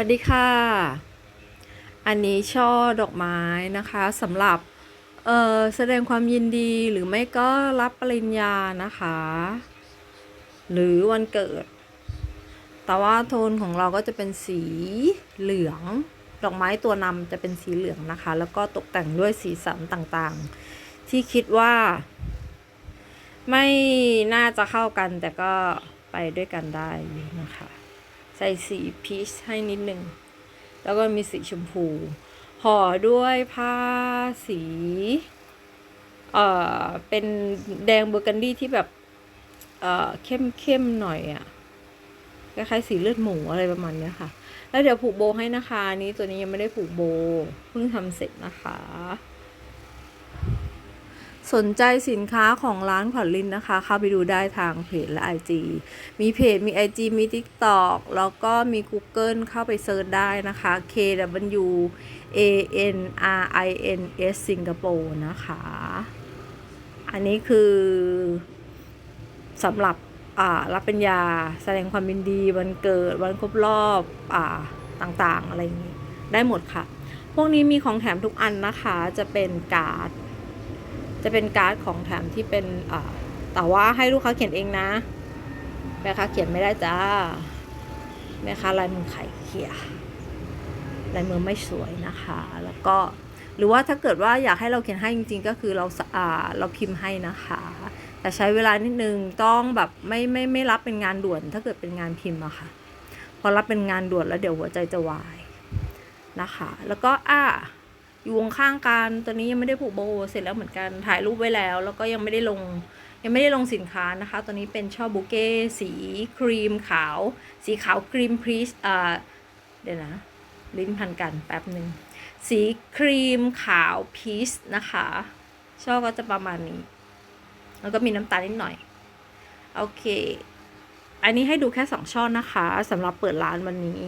วัสดีค่ะ อันนี้ช่อดอกไม้นะคะสำหรับเอ่อแสดงความยินดีหรือไม่ก็รับปริญญานะคะ หรือวันเกิด แต่ว่าโทนของเราก็จะเป็นสีเหลือง ดอกไม้ตัวนำจะเป็นสีเหลืองนะคะ แล้วก็ตกแต่งด้วยสีสันต่างๆ ที่คิดว่า ไม่น่าจะเข้ากันแต่ก็ไปด้วยกันได้อยู่นะคะ ใส่สีพีชให้นิดหนึ่ง แล้วก็มีสีชมพู ห่อด้วยผ้าสี เอ่อ เป็นแดงเบอร์กันดี้ที่แบบ เอ่อ เข้มเข้มหน่อยอะ่ะคล้ายๆสีเลือดหมูอะไรประมาณเนี้ยค่ะ แล้วเดี๋ยวผูกโบให้นะคะนนี้ตัวนี้ยังไม่ได้ผูกโบ เพิ่งทำเสร็จนะคะ สนใจสินค้าของร้านขวัญลินนะคะ เข้าไปดูได้ทางเพจและ IG มีเพจมี IG มี TikTok แล้วก็มี Google เข้าไปเซิร์ชได้นะคะ K W A N R I N S สิงคโปร์นะคะ อันนี้คือสำหรับอ่ารับเปริญญาแสดงความยินดีวันเกิดวันครบรอบอ่าต่างๆ อะไรอย่างนี้ ได้หมดค่ะ พวกนี้มีของแถมทุกอันนะคะจะเป็นการ์ด จะเป็นการ์ดของแถมที่เป็นอ่าแต่ว่าให้ลูกค้าเขียนเองนะแม่ค้าเขียนไม่ได้จ้าแม่ค้าลายมือไข่เขียลายมือไม่สวยนะคะ แล้วก็หรือว่าถ้าเกิดว่าอยากให้เราเขียนให้จริง ๆ ก็คือเราสอ่าเราพิมพ์ให้นะคะ แต่ใช้เวลานิดนึงต้องแบบไม่ไม่ไม่รับเป็นงานด่วน ถ้าเกิดเป็นงานพิมพ์อะค่ะพอรับเป็นงานด่วนแล้วเดี๋ยวหัวใจจะวายนะคะ แล้วก็อ่า อยู่วงข้างกันตัวนี้ยังไม่ได้ผูกโบเสร็จแล้วเหมือนกันถ่ายรูปไว้แล้ว แล้วก็ยังไม่ได้ลงยังไม่ได้ลงสินค้านะคะตัวนี้เป็นช่อบุเก้สีครีมขาว สีขาวครีมพรีชอ่าเดี๋ยวนะ ลิ้นพันกันแป๊บหนึ่งสีครีมขาวพีชนะคะ ช่อก็จะประมาณนี้ แล้วก็มีน้ำตาลนิดหน่อย โอเค อันนี้ให้ดูแค่สองช่อนะคะสำหรับเปิดร้านวันนี้